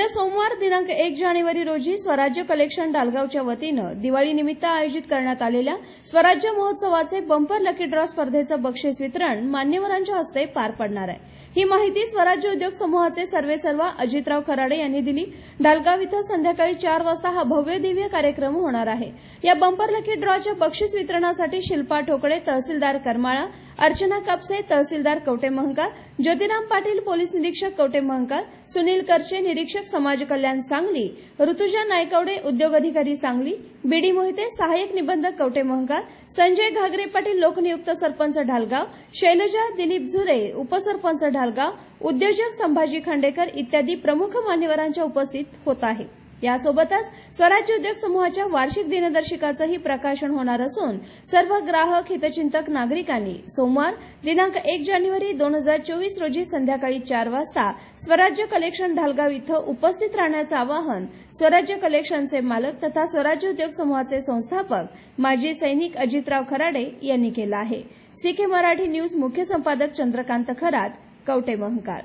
उद्या सोमवार दिनांक एक जानेवारी रोजी स्वराज्य कलेक्शन डालगावच्या वतीनं दिवाळीनिमित्त आयोजित करण्यात आलेल्या स्वराज्य महोत्सवाचे बंपर लकी ड्रॉ स्पर्धेचं बक्षीस वितरण मान्यवरांच्या हस्ते पार पडणार आहे. ही माहिती स्वराज्य उद्योग समूहाचे सर्वेसर्वा अजितराव खराडे यांनी दिली. डालगाव इथं संध्याकाळी चार वाजता हा भव्य दिव्य कार्यक्रम होणार आहे. या बंपर लकी ड्रॉच्या बक्षीस वितरणासाठी शिल्पा ठोकळे तहसीलदार करमाळा अर्चना कापसे तहसीलदार कवटे महंकाळ ज्योतिराम पाटील पोलीस निरीक्षक कवटे महंकाळ सुनील करचे निरीक्षक समाज कल्याण सांगली ऋतुजा नायकवडे उद्योग अधिकारी सांगली बीडी मोहिते सहाय्यक निबंधक कवटे महंकार संजय घागरे पाटील लोकनियुक्त सरपंच ढालगाव शैलजा दिलीप झुरे उपसरपंच ढालगाव उद्योजक संभाजी खांडेकर इत्यादी प्रमुख मान्यवरांच्या उपस्थित होत आहे. यासोबतच स्वराज्य उद्योग समूहाच्या वार्षिक दिनदर्शिकाचंही प्रकाशन होणार असून सर्व ग्राहक हितचिंतक नागरिकांनी सोमवार दिनांक एक जानेवारी दोन हजार चोवीस रोजी संध्याकाळी चार वाजता स्वराज्य कलेक्शन ढालगाव इथं उपस्थित राहण्याचं आवाहन स्वराज्य कलेक्शनचे मालक तथा स्वराज्य उद्योग समूहाचे संस्थापक माजी सैनिक अजितराव खराडे यांनी केलं आहे. सीके मराठी न्यूज मुख्य संपादक चंद्रकांत खरात कवटे महंकाळ